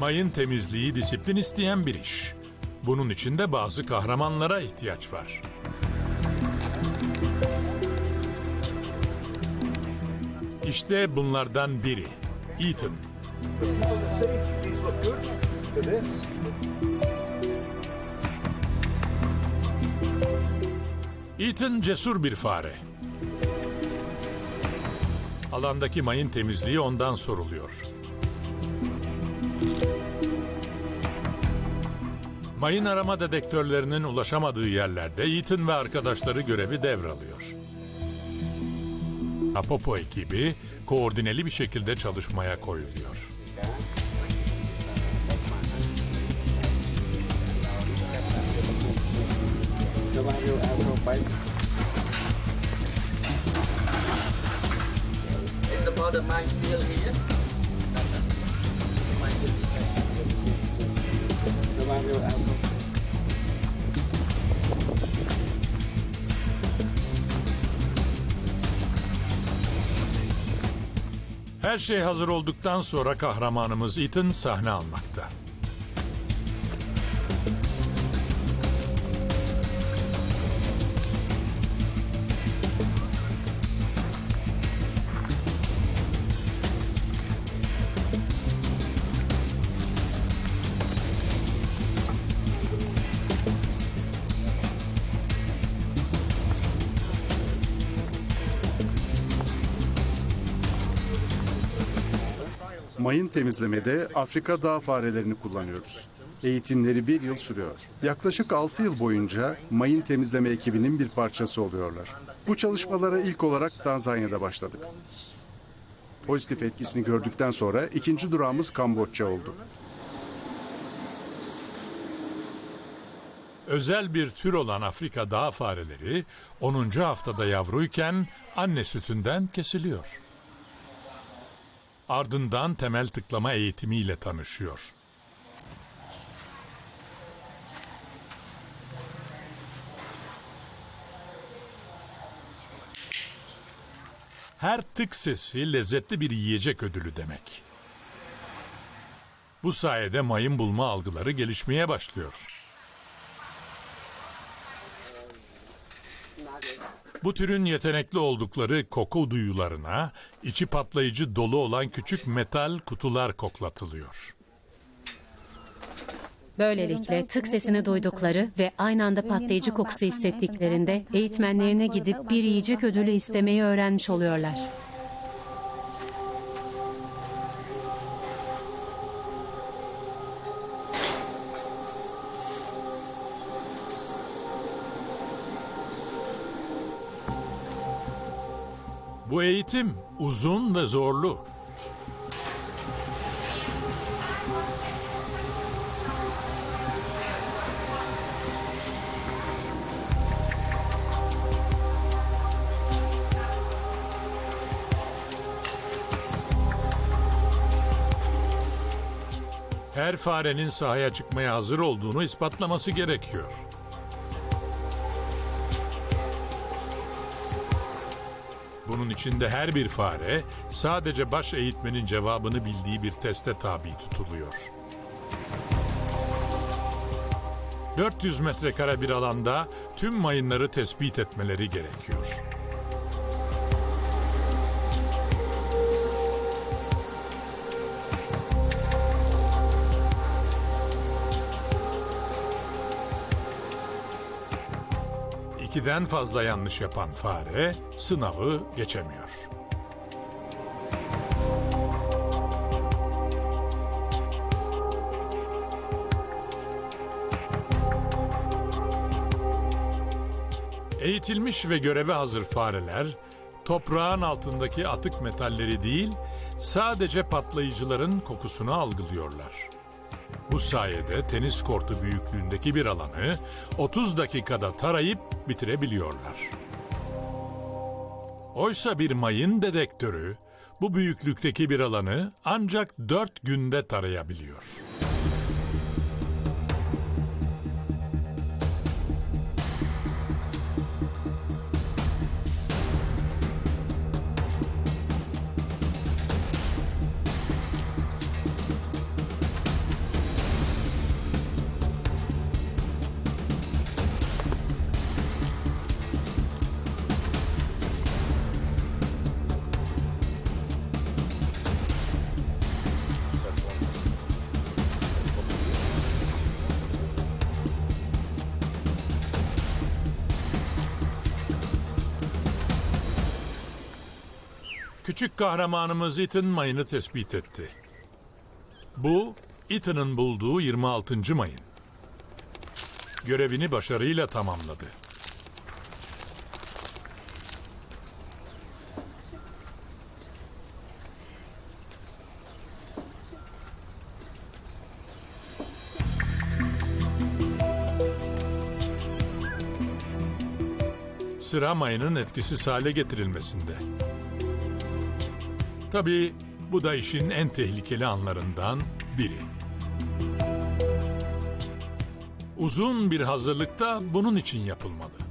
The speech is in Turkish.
Mayın temizliği disiplin isteyen bir iş. Bunun için de bazı kahramanlara ihtiyaç var. İşte bunlardan biri. Ethan. Ethan cesur bir fare. Alandaki mayın temizliği ondan soruluyor. Mayın arama dedektörlerinin ulaşamadığı yerlerde Ethan ve arkadaşları görevi devralıyor. Apopo ekibi koordineli bir şekilde çalışmaya koyuluyor. It's about the mine still here. Mine still here. Bao nhiêu ao Her şey hazır olduktan sonra kahramanımız Ethan sahne almakta. Mayın temizlemede Afrika dağ farelerini kullanıyoruz. Eğitimleri bir yıl sürüyor. Yaklaşık 6 yıl boyunca mayın temizleme ekibinin bir parçası oluyorlar. Bu çalışmalara ilk olarak Tanzanya'da başladık. Pozitif etkisini gördükten sonra ikinci durağımız Kamboçya oldu. Özel bir tür olan Afrika dağ fareleri 10. haftada yavruyken anne sütünden kesiliyor. Ardından temel tıklama eğitimiyle tanışıyor. Her tık sesi lezzetli bir yiyecek ödülü demek. Bu sayede mayın bulma algıları gelişmeye başlıyor. Bu türün yetenekli oldukları koku duyularına içi patlayıcı dolu olan küçük metal kutular koklatılıyor. Böylelikle tık sesini duydukları ve aynı anda patlayıcı kokusu hissettiklerinde eğitmenlerine gidip bir yiyecek ödülü istemeyi öğrenmiş oluyorlar. Bu eğitim uzun ve zorlu. Her farenin sahaya çıkmaya hazır olduğunu ispatlaması gerekiyor. Bunun içinde her bir fare sadece baş eğitmenin cevabını bildiği bir teste tabi tutuluyor. 400 metrekare bir alanda tüm mayınları tespit etmeleri gerekiyor. İkiden fazla yanlış yapan fare sınavı geçemiyor. Eğitilmiş ve göreve hazır fareler toprağın altındaki atık metalleri değil, sadece patlayıcıların kokusunu algılıyorlar. Bu sayede tenis kortu büyüklüğündeki bir alanı 30 dakikada tarayıp bitirebiliyorlar. Oysa bir mayın dedektörü bu büyüklükteki bir alanı ancak 4 günde tarayabiliyor. Küçük kahramanımız Ethan mayını tespit etti. Bu, Ethan'ın bulduğu 26. mayın. Görevini başarıyla tamamladı. Sıra mayının etkisiz hale getirilmesinde. Tabii bu da işin en tehlikeli anlarından biri. Uzun bir hazırlık da bunun için yapılmalı.